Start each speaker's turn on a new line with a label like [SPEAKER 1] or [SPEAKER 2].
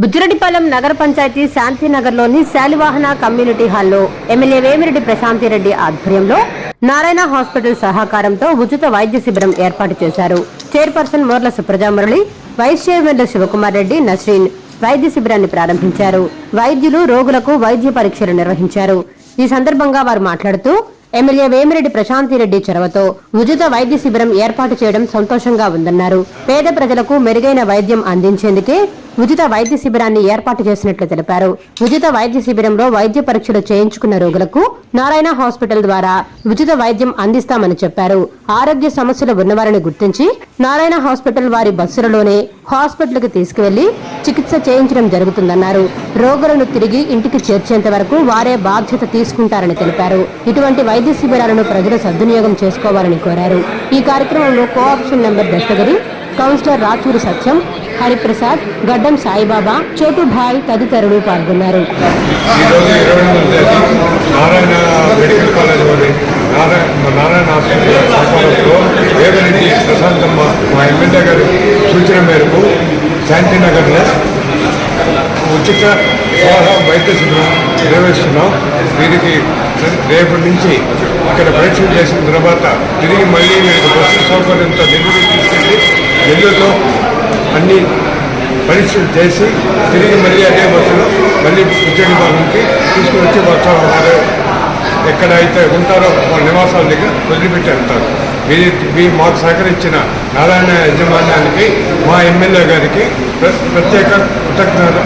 [SPEAKER 1] బుజ్జిరెడ్డిపాలెం నగర పంచాయతీ శాంతినగర్లోని శాలివాహన కమ్యూనిటీ హాల్లో ఎమ్మెల్యే వేమిరెడ్డి ప్రశాంతిరెడ్డి ఆధ్వర్యంలో నారాయణ హాస్పిటల్ సహకారంతో ఉచిత వైద్య శిబిరం ఏర్పాటు చేశారు. చైర్పర్సన్ మోర్ల సుప్రజా మురళి వైస్ చైర్మన్లు శివకుమార్ రెడ్డి నస్రీన్ వైద్య శిబిరాన్ని ప్రారంభించారు. వైద్యులు రోగులకు వైద్య పరీక్షలు నిర్వహించారు. ఈ సందర్భంగా వారు మాట్లాడుతూ ఎమ్మెల్యే వేమిరెడ్డి ప్రశాంతిరెడ్డి చొరవతో ఉచిత వైద్య శిబిరం ఏర్పాటు చేయడం సంతోషంగా ఉందన్నారు. పేద ప్రజలకు మెరుగైన వైద్యం అందించేందుకే ఉచిత వైద్య శిబిరాన్ని ఏర్పాటు చేసినట్లు తెలిపారు. ఉచిత వైద్య శిబిరంలో వైద్య పరీక్షలు చేయించుకున్న రోగులకు నారాయణ హాస్పిటల్ ద్వారా ఉచిత వైద్యం అందిస్తామని చెప్పారు. ఆరోగ్య సమస్యలు ఉన్నవారిని గుర్తించి నారాయణ హాస్పిటల్ వారి బస్సులలోనే హాస్పిటల్కి తీసుకువెళ్ళి చికిత్స చేయించడం జరుగుతుందన్నారు. రోగులను తిరిగి ఇంటికి చేర్చేంత వరకు వారే బాధ్యత తీసుకుంటారని తెలిపారు. ఇటువంటి వైద్య శిబిరాలను ప్రజలు సద్వినియోగం చేసుకోవాలని కోరారు. ఈ కార్యక్రమంలో cooption member Dastagiri councillor Rachuri Satyam Hariprasad Gaddam Saibaba Chotubhai తదితరులు పాల్గొన్నారు.
[SPEAKER 2] ఇరవై నారాయణ ప్రశాంతమ్మ మా ఎమ్మెల్యే గారి సూచన మేరకు శాంతినగర్లో ఉచిత వైద్య శిబిరం నిర్వహిస్తున్నాం. దీనికి రేపటి నుంచి ఇక్కడ పరీక్షలు చేసిన తర్వాత తిరిగి మళ్ళీ మీరు బస్సు సౌకర్యంతో నెల్లూరు తీసుకెళ్ళి నెల్లూరులో అన్ని పరీక్షలు చేసి తిరిగి మళ్ళీ అదే బస్సులో మళ్ళీ ఉద్యోగి భాగంకి తీసుకుని వచ్చి బస్సు వారు ఎక్కడైతే ఉంటారో వాళ్ళ నివాసాల దగ్గర వదిలిపెట్టి వెళ్తారు. మీరు మీ మాకు సహకరించిన నారాయణ యజమాన్యానికి మా ఎమ్మెల్యే గారికి ప్ర- ప్రత్యేక కృతజ్ఞతలు